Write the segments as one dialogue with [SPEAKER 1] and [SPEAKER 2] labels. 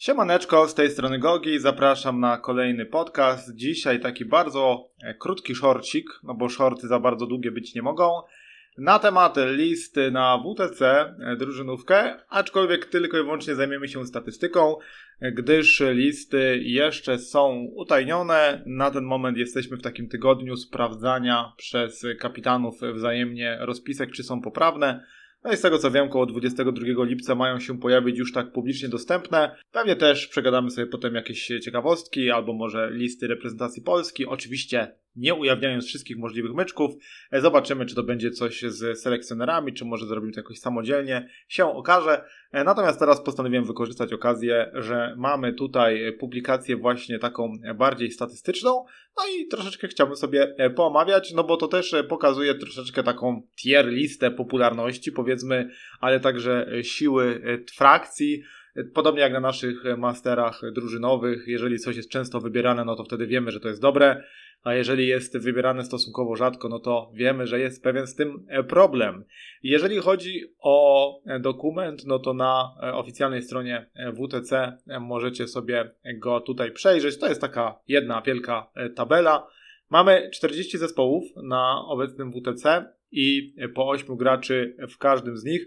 [SPEAKER 1] Siemaneczko, z tej strony Gogi, zapraszam na kolejny podcast. Dzisiaj taki bardzo e, krótki shortcik, no bo shorty za bardzo długie być nie mogą, na temat listy na WTC e, drużynówkę, aczkolwiek tylko i wyłącznie zajmiemy się statystyką, e, gdyż listy jeszcze są utajnione. Na ten moment jesteśmy w takim tygodniu sprawdzania przez kapitanów wzajemnie rozpisek, czy są poprawne. No i z tego co wiem, około 22 lipca mają się pojawić już tak publicznie dostępne. Pewnie też przegadamy sobie potem jakieś ciekawostki albo może listy reprezentacji Polski. Oczywiście nie ujawniając wszystkich możliwych myczków. E, zobaczymy, czy to będzie coś z selekcjonerami, czy może zrobimy to jakoś samodzielnie. Się okaże. E, natomiast teraz postanowiłem wykorzystać okazję, że mamy tutaj publikację właśnie taką bardziej statystyczną. No i troszeczkę chciałbym sobie e, poomawiać, no bo to też pokazuje troszeczkę taką tier listę popularności, powiedzmy, ale także siły frakcji. Podobnie jak na naszych masterach drużynowych, jeżeli coś jest często wybierane, no to wtedy wiemy, że to jest dobre a jeżeli jest wybierane stosunkowo rzadko, no to wiemy, że jest pewien z tym e, problem. Jeżeli chodzi o e, dokument, no to na e, oficjalnej stronie WTC możecie sobie go tutaj przejrzeć. To jest taka jedna wielka tabela. Mamy 40 zespołów na obecnym WTC i po 8 graczy w każdym z nich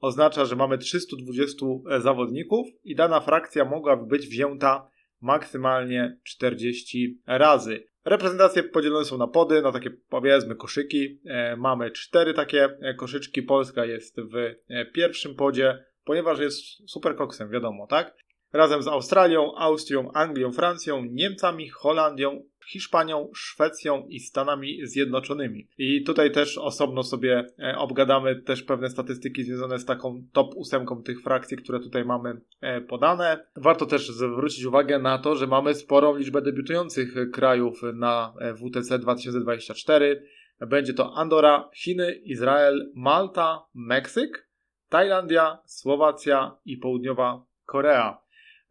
[SPEAKER 1] oznacza, że mamy 320 zawodników i dana frakcja mogłaby być wzięta maksymalnie 40 razy. Reprezentacje podzielone są na pody, na takie powiedzmy koszyki. E, mamy cztery takie e, koszyczki. Polska jest w e, pierwszym podzie, ponieważ jest super koksem, wiadomo, tak? Razem z Australią, Austrią, Anglią, Francją, Niemcami, Holandią, Hiszpanią, Szwecją i Stanami Zjednoczonymi. I tutaj też osobno sobie e, obgadamy też pewne statystyki związane z taką top ósemką tych frakcji, które tutaj mamy e, podane. Warto też zwrócić uwagę na to, że mamy sporą liczbę debiutujących krajów na e, WTC 2024. Będzie to Andora, Chiny, Izrael, Malta, Meksyk, Tajlandia, Słowacja i Południowa Korea.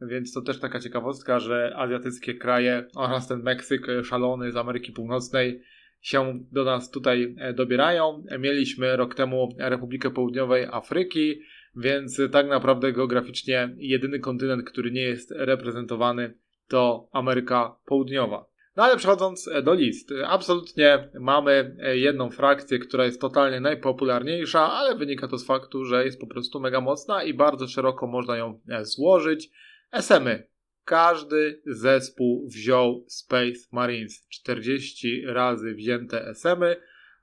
[SPEAKER 1] Więc to też taka ciekawostka, że azjatyckie kraje oraz ten Meksyk szalony z Ameryki Północnej się do nas tutaj e, dobierają. Mieliśmy rok temu Republikę Południowej Afryki, więc tak naprawdę geograficznie jedyny kontynent, który nie jest reprezentowany to Ameryka Południowa. No ale przechodząc e, do list, absolutnie mamy e, jedną frakcję, która jest totalnie najpopularniejsza, ale wynika to z faktu, że jest po prostu mega mocna i bardzo szeroko można ją złożyć. SMy. Każdy zespół wziął Space Marines. 40 razy wzięte SMy.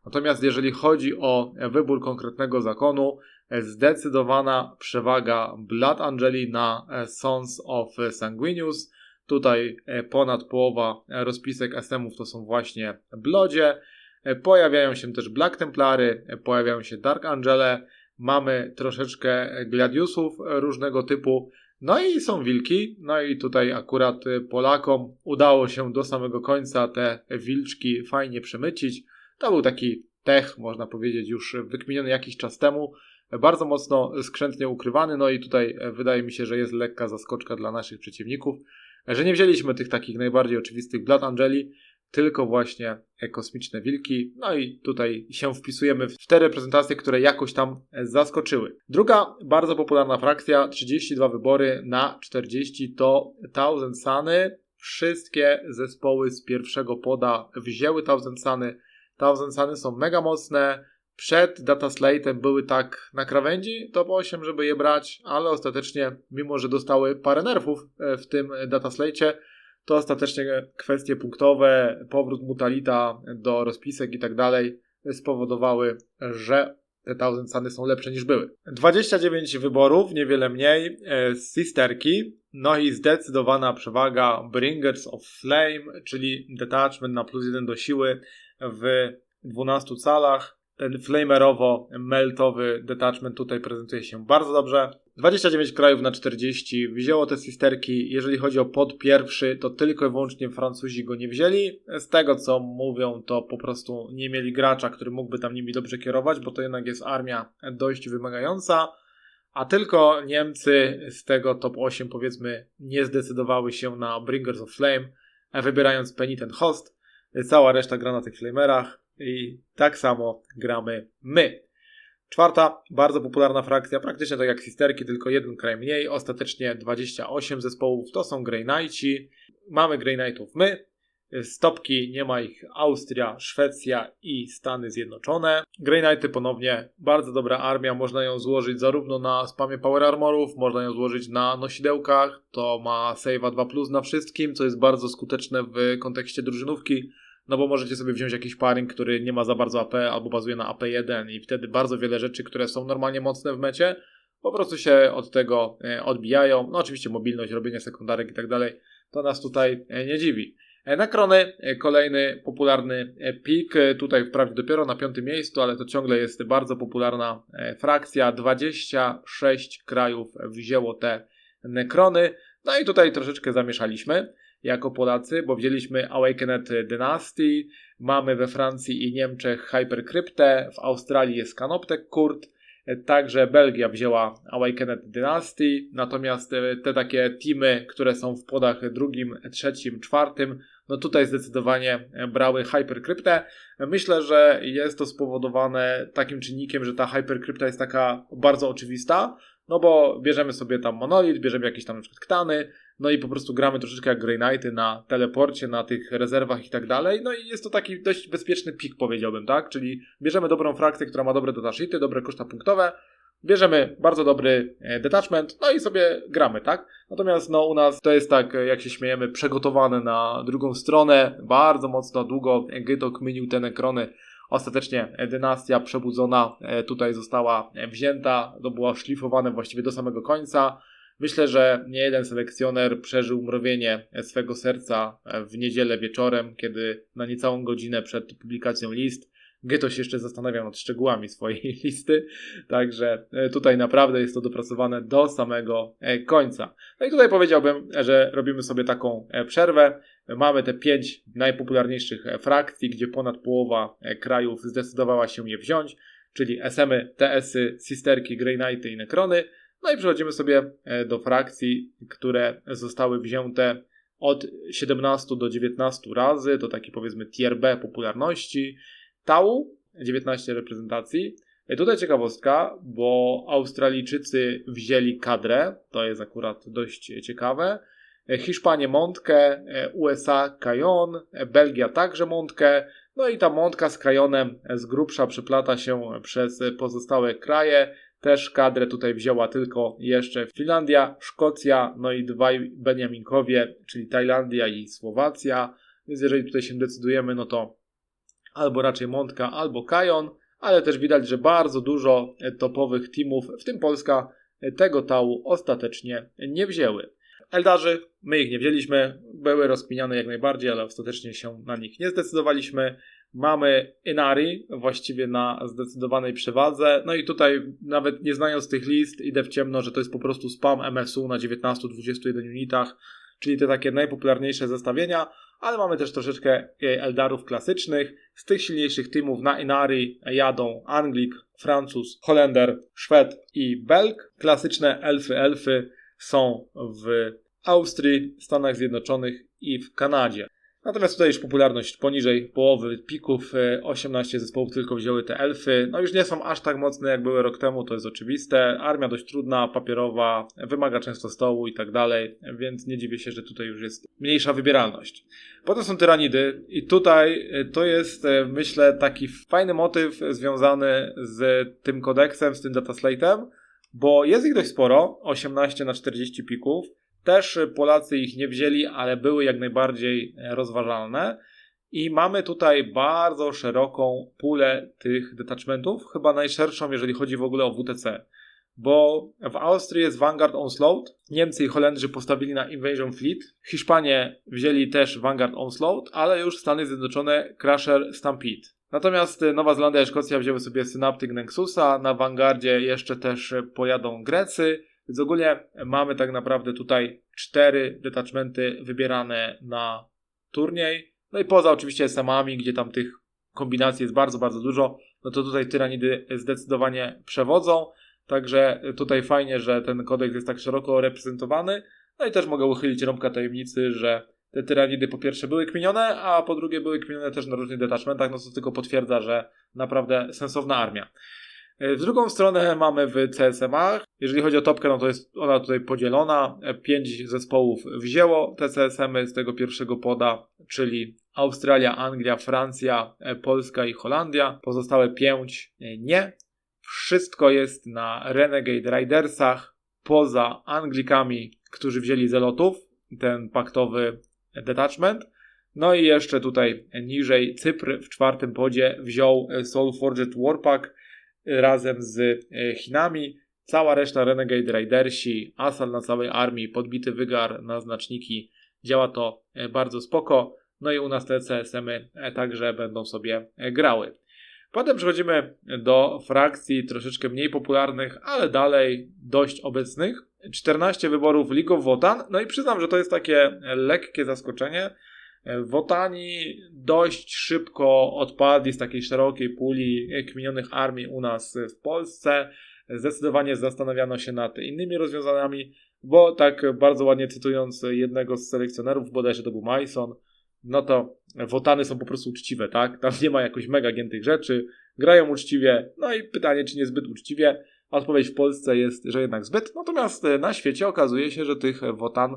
[SPEAKER 1] Natomiast jeżeli chodzi o wybór konkretnego zakonu, zdecydowana przewaga Blood Angeli na Sons of Sanguinius. Tutaj ponad połowa rozpisek SM-ów to są właśnie Blodzie. Pojawiają się też Black Templary, pojawiają się Dark Angele, mamy troszeczkę Gladiusów różnego typu, no i są wilki, no i tutaj akurat y, Polakom udało się do samego końca te wilczki fajnie przemycić. To był taki tech, można powiedzieć, już wykminiony jakiś czas temu, bardzo mocno skrzętnie ukrywany, no i tutaj e, wydaje mi się, że jest lekka zaskoczka dla naszych przeciwników, że nie wzięliśmy tych takich najbardziej oczywistych Blood Angeli, tylko właśnie kosmiczne wilki. No i tutaj się wpisujemy w te reprezentacje, które jakoś tam zaskoczyły. Druga bardzo popularna frakcja, 32 wybory na 40 to Thousand Suny. Wszystkie zespoły z pierwszego poda wzięły Thousand Suny. Thousand Suny są mega mocne. Przed Data Slate'em były tak na krawędzi top 8, żeby je brać, ale ostatecznie, mimo że dostały parę nerfów e, w tym Data Slate'cie, to ostatecznie kwestie punktowe, powrót Mutalita do rozpisek i tak dalej spowodowały, że te Thousand Suny są lepsze niż były. 29 wyborów, niewiele mniej, e, Sisterki, no i zdecydowana przewaga Bringers of Flame, czyli detachment na plus 1 do siły w 12 calach ten flamerowo-meltowy detachment tutaj prezentuje się bardzo dobrze. 29 krajów na 40 wzięło te sisterki. Jeżeli chodzi o pod pierwszy, to tylko i wyłącznie Francuzi go nie wzięli. Z tego co mówią, to po prostu nie mieli gracza, który mógłby tam nimi dobrze kierować, bo to jednak jest armia dość wymagająca. A tylko Niemcy z tego top 8 powiedzmy nie zdecydowały się na Bringers of Flame, wybierając Penitent Host. Cała reszta gra na tych flamerach i tak samo gramy my. Czwarta, bardzo popularna frakcja, praktycznie tak jak Sisterki, tylko jeden kraj mniej, ostatecznie 28 zespołów, to są Grey Knighti. Mamy Grey Knightów my, Stopki nie ma ich Austria, Szwecja i Stany Zjednoczone. Grey Knighty ponownie bardzo dobra armia, można ją złożyć zarówno na spamie Power Armorów, można ją złożyć na nosidełkach, to ma save'a 2 plus na wszystkim, co jest bardzo skuteczne w kontekście drużynówki, no bo możecie sobie wziąć jakiś paring, który nie ma za bardzo AP albo bazuje na AP1 i wtedy bardzo wiele rzeczy, które są normalnie mocne w mecie, po prostu się od tego e, odbijają. No oczywiście mobilność, robienie sekundarek i tak dalej, to nas tutaj e, nie dziwi. E, Nakrony, e, kolejny popularny pik, tutaj wprawdzie dopiero na piątym miejscu, ale to ciągle jest bardzo popularna frakcja. 26 krajów wzięło te nekrony. No i tutaj troszeczkę zamieszaliśmy jako Polacy, bo wzięliśmy Awakened Dynasty, mamy we Francji i Niemczech Hypercryptę, w Australii jest Canoptek Kurt, Także Belgia wzięła Awakened Dynasty, natomiast te takie teamy, które są w podach drugim, trzecim, czwartym, no tutaj zdecydowanie brały Hypercryptę. Myślę, że jest to spowodowane takim czynnikiem, że ta Hypercrypta jest taka bardzo oczywista, no bo bierzemy sobie tam Monolith, bierzemy jakieś tam na przykład Ktany, no i po prostu gramy troszeczkę jak Grey Knighty na teleporcie, na tych rezerwach i tak dalej. No i jest to taki dość bezpieczny pik, powiedziałbym, tak? Czyli bierzemy dobrą frakcję, która ma dobre datasheety, dobre koszta punktowe, bierzemy bardzo dobry e, detachment, no i sobie gramy, tak? Natomiast no u nas to jest tak, jak się śmiejemy, przygotowane na drugą stronę, bardzo mocno długo Gyto kminił te nekrony. Ostatecznie dynastia przebudzona e, tutaj została wzięta, to było szlifowane właściwie do samego końca. Myślę, że nie jeden selekcjoner przeżył mrowienie swego serca w niedzielę wieczorem, kiedy na niecałą godzinę przed publikacją list Geto się jeszcze zastanawiał nad szczegółami swojej listy, także e, tutaj naprawdę jest to dopracowane do samego e, końca. No i tutaj powiedziałbym, że robimy sobie taką e, przerwę. Mamy te pięć najpopularniejszych frakcji, gdzie ponad połowa krajów zdecydowała się je wziąć, czyli SM-y, TS-y, Sisterki, Grey Knighty i Necrony. No i przechodzimy sobie e, do frakcji, które zostały wzięte od 17 do 19 razy, to taki powiedzmy tier B popularności. Tau, 19 reprezentacji. E, tutaj ciekawostka, bo Australijczycy wzięli kadrę, to jest akurat dość ciekawe. E, Hiszpanie Montkę, USA Kajon, Belgia także Montkę, no i ta Montka z Kajonem z grubsza przyplata się przez pozostałe kraje. Też kadrę tutaj wzięła tylko jeszcze Finlandia, Szkocja, no i dwaj Beniaminkowie, czyli Tajlandia i Słowacja. Więc jeżeli tutaj się decydujemy, no to albo raczej Montka, albo Kajon, ale też widać, że bardzo dużo topowych teamów, w tym Polska, tego tału ostatecznie nie wzięły. Eldarzy, my ich nie wzięliśmy, były rozkminiane jak najbardziej, ale ostatecznie się na nich nie zdecydowaliśmy. Mamy Inari właściwie na zdecydowanej przewadze. No i tutaj nawet nie znając tych list idę w ciemno, że to jest po prostu spam MSU na 19-21 unitach, czyli te takie najpopularniejsze zestawienia, ale mamy też troszeczkę Eldarów klasycznych. Z tych silniejszych teamów na Inari jadą Anglik, Francuz, Holender, Szwed i Belg. Klasyczne elfy elfy są w Austrii, Stanach Zjednoczonych i w Kanadzie. Natomiast tutaj już popularność poniżej połowy pików, 18 e, zespołów tylko wzięły te elfy. No już nie są aż tak mocne jak były rok temu, to jest oczywiste. Armia dość trudna, papierowa, wymaga często stołu i tak dalej, więc nie dziwię się, że tutaj już jest mniejsza wybieralność. Potem są tyranidy i tutaj e, to jest e, myślę taki fajny motyw związany z tym kodeksem, z tym dataslate'em, bo jest ich dość sporo, 18 na 40 pików. Też Polacy ich nie wzięli, ale były jak najbardziej e, rozważalne. I mamy tutaj bardzo szeroką pulę tych detachmentów, chyba najszerszą, jeżeli chodzi w ogóle o WTC. Bo w Austrii jest Vanguard Onslaught, Niemcy i Holendrzy postawili na Invasion Fleet, Hiszpanie wzięli też Vanguard Onslaught, ale już Stany Zjednoczone Crusher Stampede. Natomiast Nowa Zelandia i Szkocja wzięły sobie Synaptic Nexusa, na Vanguardzie jeszcze też pojadą Grecy, więc ogólnie mamy tak naprawdę tutaj cztery detachmenty wybierane na turniej. No i poza oczywiście SM-ami, gdzie tam tych kombinacji jest bardzo, bardzo dużo, no to tutaj tyranidy zdecydowanie przewodzą. Także tutaj fajnie, że ten kodeks jest tak szeroko reprezentowany. No i też mogę uchylić rąbka tajemnicy, że te tyranidy po pierwsze były kminione, a po drugie były kminione też na różnych detachmentach, no co tylko potwierdza, że naprawdę sensowna armia. E, W drugą stronę mamy w CSM-ach. Jeżeli chodzi o topkę, no to jest ona tutaj podzielona. E, Pięć zespołów wzięło te CSM-y z tego pierwszego poda, czyli Australia, Anglia, Francja, e, Polska i Holandia. Pozostałe pięć nie. Wszystko jest na Renegade Ridersach, poza Anglikami, którzy wzięli zelotów, ten paktowy detachment. No i jeszcze tutaj niżej Cypr w czwartym podzie wziął e, Soulforged Warpack razem z e, Chinami. Cała reszta Renegade Ridersi, Asal na całej armii, podbity wygar na znaczniki. Działa to e, bardzo spoko. No i u nas te CSM-y e, także będą sobie grały. Potem przechodzimy do frakcji troszeczkę mniej popularnych, ale dalej dość obecnych. 14 wyborów League of Wotan. No i przyznam, że to jest takie lekkie zaskoczenie. E, Wotani dość szybko odpadli z takiej szerokiej puli kminionych armii u nas w Polsce. Zdecydowanie zastanawiano się nad innymi rozwiązaniami, bo tak bardzo ładnie cytując jednego z selekcjonerów, bodajże to był Mason, no to Wotany są po prostu uczciwe, tak? Tam nie ma jakoś mega giętych rzeczy, grają uczciwie, no i pytanie, czy niezbyt uczciwie. Odpowiedź w Polsce jest, że jednak zbyt, natomiast na świecie okazuje się, że tych Wotan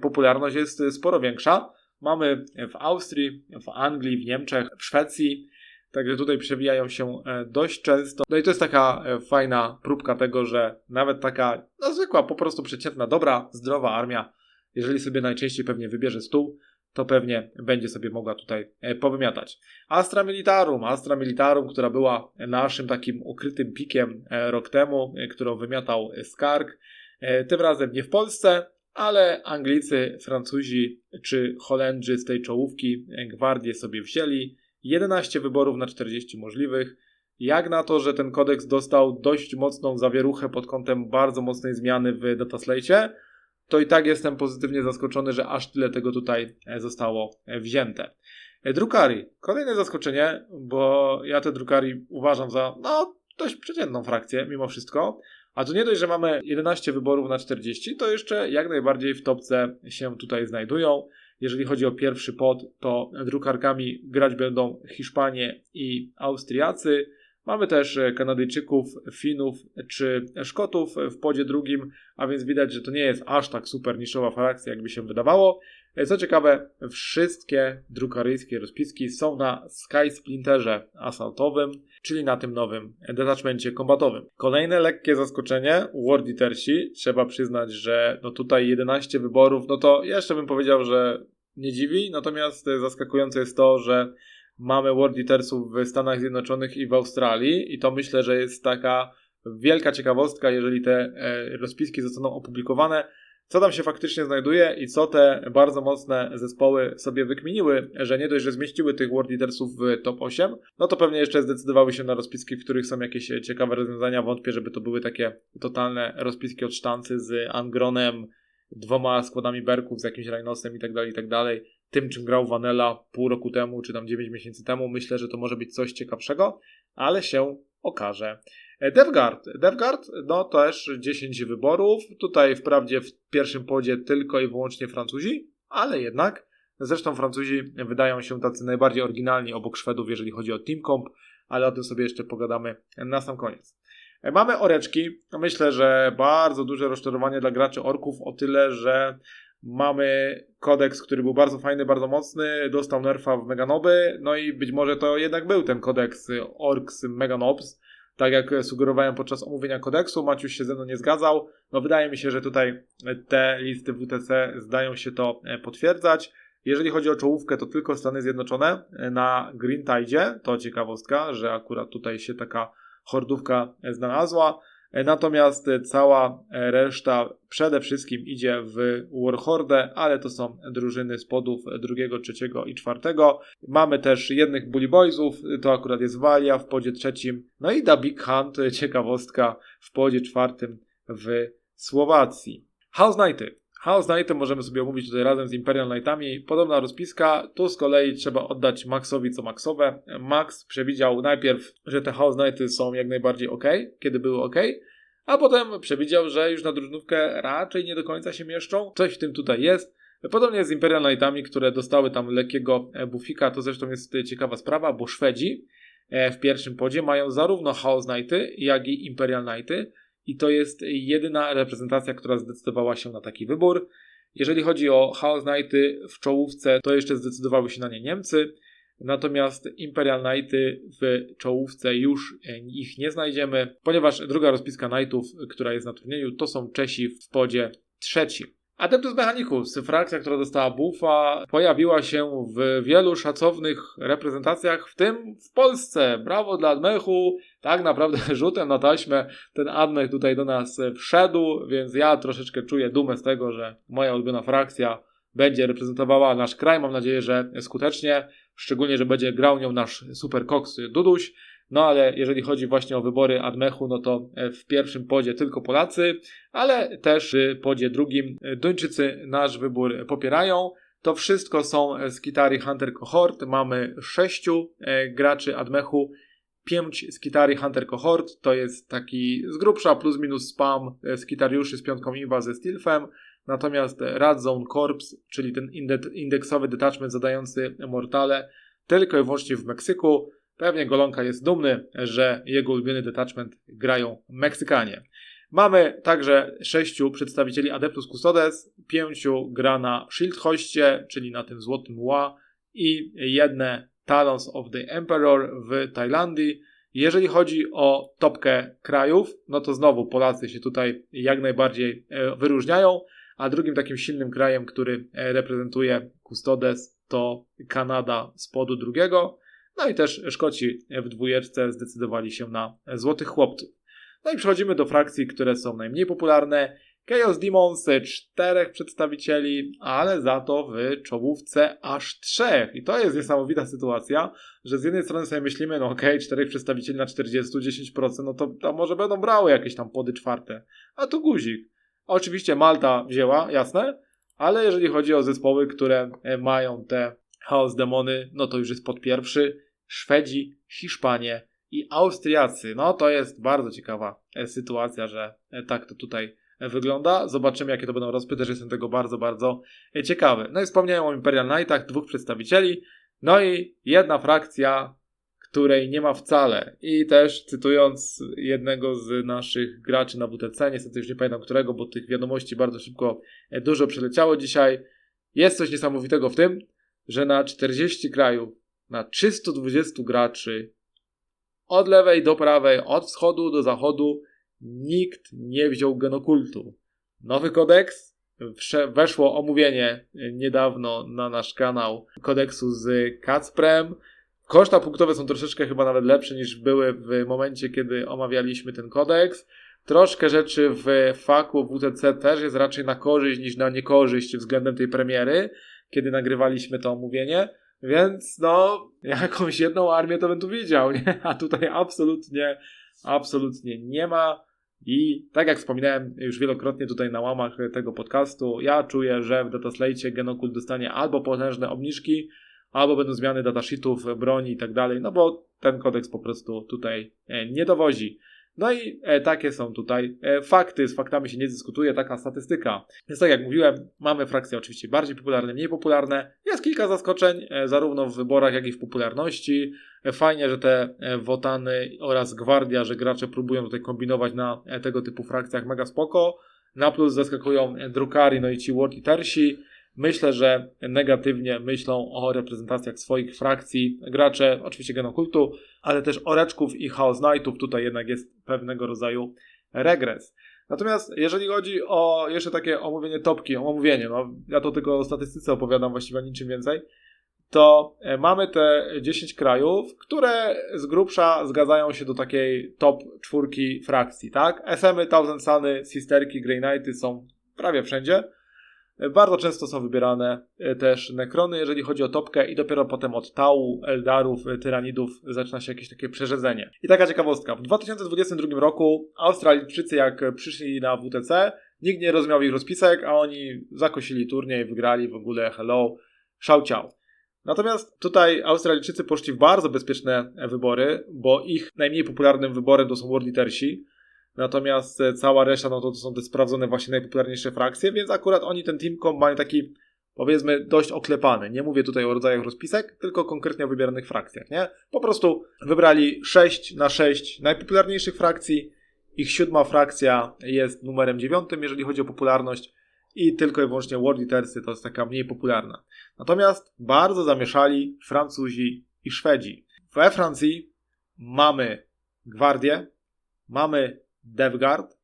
[SPEAKER 1] popularność jest sporo większa. Mamy w Austrii, w Anglii, w Niemczech, w Szwecji, także tutaj przewijają się e, dość często. No i to jest taka e, fajna próbka tego, że nawet taka no, zwykła, po prostu przeciętna, dobra, zdrowa armia, jeżeli sobie najczęściej pewnie wybierze stół, to pewnie będzie sobie mogła tutaj e, powymiatać. Astra Militarum, Astra Militarum, która była naszym takim ukrytym pikiem rok temu, którą wymiatał Skarg. Tym razem nie w Polsce, ale Anglicy, Francuzi czy Holendrzy z tej czołówki gwardię sobie wzięli. 11 wyborów na 40 możliwych. Jak na to, że ten kodeks dostał dość mocną zawieruchę pod kątem bardzo mocnej zmiany w dataslate, to i tak jestem pozytywnie zaskoczony, że aż tyle tego tutaj zostało wzięte. Drukari. Kolejne zaskoczenie, bo ja te Drukari uważam za no, dość przeciętną frakcję mimo wszystko. A to nie dość, że mamy 11 wyborów na 40, to jeszcze jak najbardziej w topce się tutaj znajdują. Jeżeli chodzi o pierwszy pod, to drukarkami grać będą Hiszpanie i Austriacy. Mamy też Kanadyjczyków, Finów czy Szkotów w podzie drugim, a więc widać, że to nie jest aż tak super niszowa frakcja, jakby się wydawało. E, Co ciekawe, wszystkie drukaryjskie rozpiski są na Sky Splinterze asaltowym, czyli na tym nowym detachmencie kombatowym. Kolejne lekkie zaskoczenie, World Eatersi. Trzeba przyznać, że no tutaj 11 wyborów, no to jeszcze bym powiedział, że nie dziwi, natomiast e, zaskakujące jest to, że mamy World Eatersów w Stanach Zjednoczonych i w Australii i to myślę, że jest taka wielka ciekawostka, jeżeli te e, rozpiski zostaną opublikowane, co tam się faktycznie znajduje i co te bardzo mocne zespoły sobie wykminiły, że nie dość, że zmieściły tych World Eatersów w top 8, no to pewnie jeszcze zdecydowały się na rozpiski, w których są jakieś ciekawe rozwiązania. Wątpię, żeby to były takie totalne rozpiski od sztancy z Angronem, dwoma składami berków, z jakimś Rhinosem i tak dalej, i tak. Tym, czym grał Vanilla pół roku temu, czy tam 9 miesięcy temu, myślę, że to może być coś ciekawszego, ale się okaże. E, DevGuard. DevGuard, no też 10 wyborów. Tutaj wprawdzie w pierwszym podzie tylko i wyłącznie Francuzi, ale jednak. Zresztą Francuzi wydają się tacy najbardziej oryginalni obok Szwedów, jeżeli chodzi o Team Comp, ale o tym sobie jeszcze pogadamy na sam koniec. E, Mamy oreczki. Myślę, że bardzo duże rozczarowanie dla graczy orków o tyle, że mamy kodeks, który był bardzo fajny, bardzo mocny, dostał nerfa w Meganoby, no i być może to jednak był ten kodeks Orks Meganobs, tak jak sugerowałem podczas omówienia kodeksu, Maciuś się ze mną nie zgadzał. No wydaje mi się, że tutaj te listy WTC zdają się to e, potwierdzać. Jeżeli chodzi o czołówkę, to tylko Stany Zjednoczone e, na Green Tide, to ciekawostka, że akurat tutaj się taka hordówka znalazła. E, Natomiast cała reszta przede wszystkim idzie w Warhordę, ale to są drużyny z podów drugiego, trzeciego i czwartego. Mamy też jednych Bully Boysów, to akurat jest Walia w podzie trzecim. No i The Big Hunt, ciekawostka, w podzie czwartym w Słowacji. House Knighty. House Knighty możemy sobie omówić tutaj razem z Imperial Knightami. Podobna rozpiska. Tu z kolei trzeba oddać Maxowi co Maxowe. Max przewidział najpierw, że te House Knighty są jak najbardziej ok, kiedy były ok, a potem przewidział, że już na drużynówkę raczej nie do końca się mieszczą. Coś w tym tutaj jest. Podobnie z Imperial Knightami, które dostały tam lekkiego bufika, to zresztą jest ciekawa sprawa, bo Szwedzi
[SPEAKER 2] e, w pierwszym podzie mają zarówno Chaos Knighty, jak i Imperial Knighty i to jest jedyna reprezentacja, która zdecydowała się na taki wybór. Jeżeli chodzi o Chaos Knighty w czołówce, to jeszcze zdecydowały się na nie Niemcy, natomiast Imperial Knighty w czołówce już e, ich nie znajdziemy, ponieważ druga rozpiska Knightów, która jest na turnieju, to są Czesi w podzie trzecim. Adeptus Mechanicus, frakcja, która dostała buffa, pojawiła się w wielu szacownych reprezentacjach, w tym w Polsce. Brawo dla Admechu. Tak naprawdę rzutem na taśmę ten Admech tutaj do nas wszedł, więc ja troszeczkę czuję dumę z tego, że moja ulubiona frakcja będzie reprezentowała nasz kraj. Mam nadzieję, że skutecznie, szczególnie, że będzie grał nią nasz super koks Duduś. No ale jeżeli chodzi właśnie o wybory Admechu, no to e, w pierwszym podzie tylko Polacy, ale też w podzie drugim Duńczycy nasz wybór popierają. To wszystko są z Kitari Hunter Cohort. Mamy sześciu e, graczy Admechu, pięć z Kitari Hunter Cohort. To jest taki z grubsza plus minus spam e, z Kitariuszy z piątką Iwa ze Stilfem. Natomiast Red Zone Corps, czyli ten indeksowy detachment zadający mortale, tylko i wyłącznie w Meksyku. Pewnie Golonka jest dumny, że jego ulubiony detachment grają Meksykanie. Mamy także sześciu przedstawicieli Adeptus Custodes, pięciu gra na Shield Hoście, czyli na tym złotym ła i jedne Talons of the Emperor w Tajlandii. Jeżeli chodzi o topkę krajów, no to znowu Polacy się tutaj jak najbardziej e, wyróżniają, a drugim takim silnym krajem, który e, reprezentuje Custodes to Kanada z podu drugiego. No i też Szkoci w dwójeczce zdecydowali się na Złotych Chłopców. No i przechodzimy do frakcji, które są najmniej popularne. Chaos Demons czterech przedstawicieli, ale za to w czołówce aż trzech. I to jest niesamowita sytuacja, że z jednej strony sobie myślimy, no okej, okay, czterech przedstawicieli na 40, 10%, no to, to może będą brały jakieś tam pody czwarte. A tu guzik. Oczywiście Malta wzięła, jasne, ale jeżeli chodzi o zespoły, które mają te Chaos Demony, no to już jest pod pierwszy. Szwedzi, Hiszpanie i Austriacy. No to jest bardzo ciekawa e, sytuacja, że e, tak to tutaj e, wygląda. Zobaczymy, jakie to będą rozpy. Też jestem tego bardzo, bardzo ciekawy. No i wspomniałem o Imperial Knightach, dwóch przedstawicieli. No i jedna frakcja, której nie ma wcale. I też cytując jednego z naszych graczy na WTC, niestety już nie pamiętam którego, bo tych wiadomości bardzo szybko dużo przeleciało dzisiaj. Jest coś niesamowitego w tym, że na 40 krajów, na 320 graczy, od lewej do prawej, od wschodu do zachodu, nikt nie wziął genokultu. Nowy kodeks, weszło omówienie niedawno na nasz kanał kodeksu z Kacprem. Koszta punktowe są troszeczkę chyba nawet lepsze niż były w momencie, kiedy omawialiśmy ten kodeks. Troszkę rzeczy w faku WTC też jest raczej na korzyść niż na niekorzyść względem tej premiery kiedy nagrywaliśmy to omówienie. Więc no, jakąś jedną armię to bym tu widział, nie? A tutaj absolutnie, absolutnie nie ma. I tak jak wspominałem już wielokrotnie tutaj na łamach tego podcastu, ja czuję, że w dataslate Genokult dostanie albo potężne obniżki, albo będą zmiany datasheetów, broni i tak dalej, no bo ten kodeks po prostu tutaj e, nie dowozi. No i e, takie są tutaj e, fakty, z faktami się nie dyskutuje, taka statystyka. Więc tak jak mówiłem, mamy frakcje oczywiście bardziej popularne, mniej popularne. Jest kilka zaskoczeń, e, zarówno w wyborach, jak i w popularności. E, fajnie, że te e, Wotany oraz Gwardia, że gracze próbują tutaj kombinować na e, tego typu frakcjach, mega spoko. Na plus zaskakują Drukari, no i ci World Eatersi. Myślę, że negatywnie myślą o reprezentacjach swoich frakcji gracze, oczywiście genokultu, ale też oreczków i Chaos Knightów. Tutaj jednak jest pewnego rodzaju regres. Natomiast jeżeli chodzi o jeszcze takie omówienie topki, omówienie, no ja to tylko o statystyce opowiadam właściwie niczym więcej, to e, mamy te 10 krajów, które z grubsza zgadzają się do takiej top czwórki frakcji, tak? SM-y, Thousand Sisterki, Grey Knighty są prawie wszędzie. Bardzo często są wybierane e, też nekrony, jeżeli chodzi o topkę i dopiero potem od tału, eldarów, e, tyranidów zaczyna się jakieś takie przerzedzenie. I taka ciekawostka. W 2022 roku Australijczycy jak przyszli na WTC, nikt nie rozumiał ich rozpisek, a oni zakosili turniej, wygrali w ogóle hello, szał ciao. Natomiast tutaj Australijczycy poszli w bardzo bezpieczne wybory, bo ich najmniej popularnym wyborem to są World Eatersi, Natomiast e, cała reszta, no to, to są te sprawdzone właśnie najpopularniejsze frakcje, więc akurat oni ten teamcom mają taki
[SPEAKER 1] powiedzmy dość oklepany. Nie mówię tutaj o rodzajach rozpisek, tylko konkretnie o wybieranych frakcjach, nie? Po prostu wybrali 6 na 6 najpopularniejszych frakcji. Ich siódma frakcja jest numerem dziewiątym, jeżeli chodzi o popularność i tylko i wyłącznie World Eatersy to jest taka mniej popularna. Natomiast bardzo zamieszali Francuzi i Szwedzi. We Francji mamy Gwardię, mamy Devgard,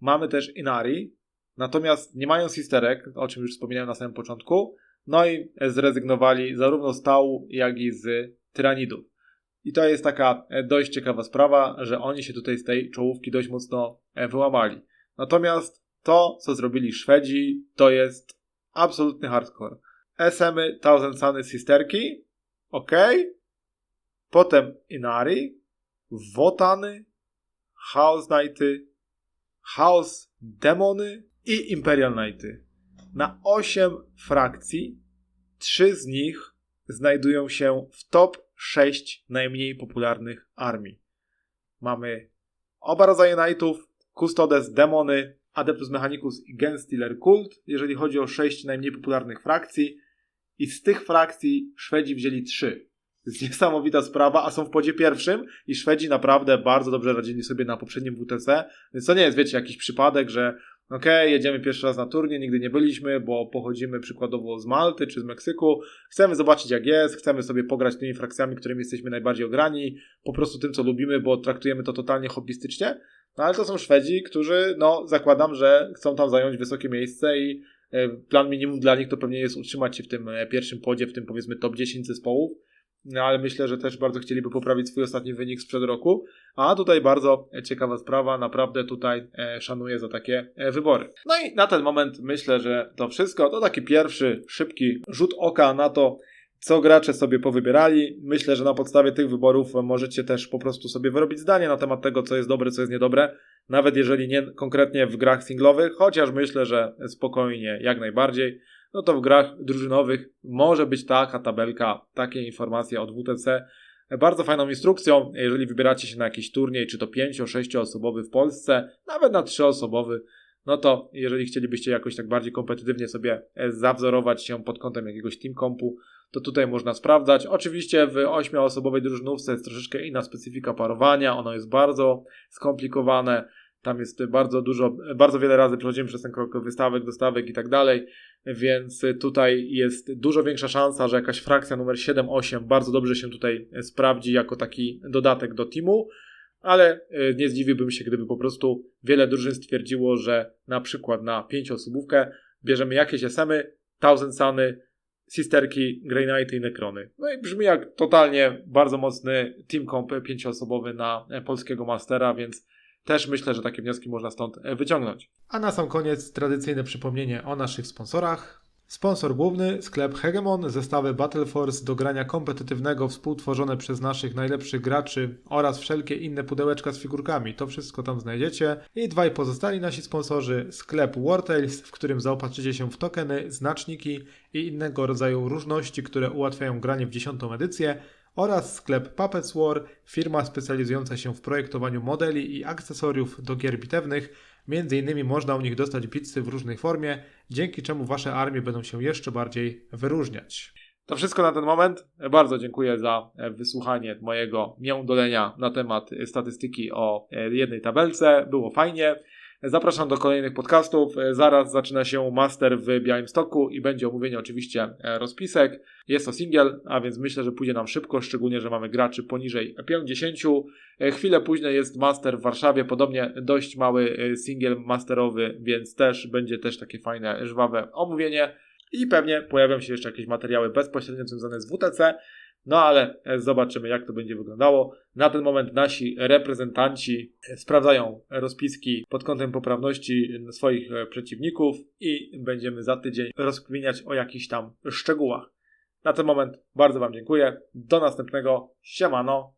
[SPEAKER 1] mamy też Inari, natomiast nie mają sisterek, o czym już wspominałem na samym początku, no i zrezygnowali zarówno z Tału, jak i z Tyranidów. I to jest taka e, dość ciekawa sprawa, że oni się tutaj z tej czołówki dość mocno e, wyłamali. Natomiast to, co zrobili Szwedzi, to jest absolutny hardcore. SM-y, Thousand Suny, Sisterki, ok. Potem Inari, Wotany, Chaos Knighty, Chaos Demony i Imperial Knighty. Na 8 frakcji, 3 z nich znajdują się w top 6 najmniej popularnych armii. Mamy oba rodzaje Knightów, Custodes, Demony, Adeptus Mechanicus i Genstealer Cult, jeżeli chodzi o 6 najmniej popularnych frakcji. I z tych frakcji Szwedzi wzięli 3 jest niesamowita sprawa, a są w podzie pierwszym i Szwedzi naprawdę bardzo dobrze radzili sobie na poprzednim WTC, więc to nie jest, wiecie, jakiś przypadek, że okej, okay, jedziemy pierwszy raz na turniej, nigdy nie byliśmy, bo pochodzimy przykładowo z Malty czy z Meksyku, chcemy zobaczyć jak jest, chcemy sobie pograć tymi frakcjami, którymi jesteśmy najbardziej ograni, po prostu tym, co lubimy, bo traktujemy to totalnie hobbystycznie, no ale to są Szwedzi, którzy, no, zakładam, że chcą tam zająć wysokie miejsce i e, plan minimum dla nich to pewnie jest utrzymać się w tym e, pierwszym podzie, w tym powiedzmy top 10 zespołów, no ale myślę, że też bardzo chcieliby poprawić swój ostatni wynik sprzed roku. A tutaj bardzo ciekawa sprawa, naprawdę tutaj e, szanuję za takie e, wybory. No i na ten moment myślę, że to wszystko. To taki pierwszy, szybki rzut oka na to, co gracze sobie powybierali. Myślę, że na podstawie tych wyborów możecie też po prostu sobie wyrobić zdanie na temat tego, co jest dobre, co jest niedobre. Nawet jeżeli nie konkretnie w grach singlowych, chociaż myślę, że spokojnie, jak najbardziej no to w grach drużynowych może być taka tabelka, takie informacje od WTC bardzo fajną instrukcją, jeżeli wybieracie się na jakiś turniej, czy to 5-6 osobowy w Polsce, nawet na 3 osobowy, no to jeżeli chcielibyście jakoś tak bardziej kompetytywnie sobie e, zawzorować się pod kątem jakiegoś team kompu, to tutaj można sprawdzać. Oczywiście w 8-osobowej drużynówce jest troszeczkę inna specyfika parowania, ono jest bardzo skomplikowane, tam jest bardzo dużo, bardzo wiele razy przechodzimy przez ten krok wystawek, dostawek i tak dalej, więc tutaj jest dużo większa szansa, że jakaś frakcja numer 7-8 bardzo dobrze się tutaj sprawdzi jako taki dodatek do teamu, ale e, nie zdziwiłbym się, gdyby po prostu wiele drużyn stwierdziło, że na przykład na pięcioosobówkę bierzemy jakieś SM-y, Thousand Suny, Sisterki, Grey Knighty i Necrony. No i brzmi jak totalnie bardzo mocny team comp pięcioosobowy na polskiego Mastera, więc też myślę, że takie wnioski można stąd e, wyciągnąć. A na sam koniec tradycyjne przypomnienie o naszych sponsorach. Sponsor główny, sklep Hegemon, zestawy Battle Force do grania kompetytywnego współtworzone przez naszych najlepszych graczy oraz wszelkie inne pudełeczka z figurkami. To wszystko tam znajdziecie. I dwaj pozostali nasi sponsorzy, sklep Wartales, w którym zaopatrzycie się w tokeny, znaczniki i innego rodzaju różności, które ułatwiają granie w dziesiątą edycję oraz sklep Puppets War, firma specjalizująca się w projektowaniu modeli i akcesoriów do gier bitewnych. Między innymi można u nich dostać bitsy w różnej formie, dzięki czemu wasze armie będą się jeszcze bardziej wyróżniać. To wszystko na ten moment. Bardzo dziękuję za wysłuchanie mojego międolenia na temat statystyki o jednej tabelce. Było fajnie. Zapraszam do kolejnych podcastów. Zaraz zaczyna się master w Białymstoku i będzie omówienie oczywiście e, rozpisek. Jest to singiel, a więc myślę, że pójdzie nam szybko, szczególnie, że mamy graczy poniżej 50. E, chwilę później jest master w Warszawie, podobnie dość mały e, singiel masterowy, więc też będzie też takie fajne, żwawe omówienie. I pewnie pojawią się jeszcze jakieś materiały bezpośrednio związane z WTC. No ale e, zobaczymy, jak to będzie wyglądało. Na ten moment nasi reprezentanci e, sprawdzają rozpiski pod kątem poprawności swoich e, przeciwników i będziemy za tydzień rozkminiać o jakichś tam szczegółach. Na ten moment bardzo Wam dziękuję. Do następnego. Siemano.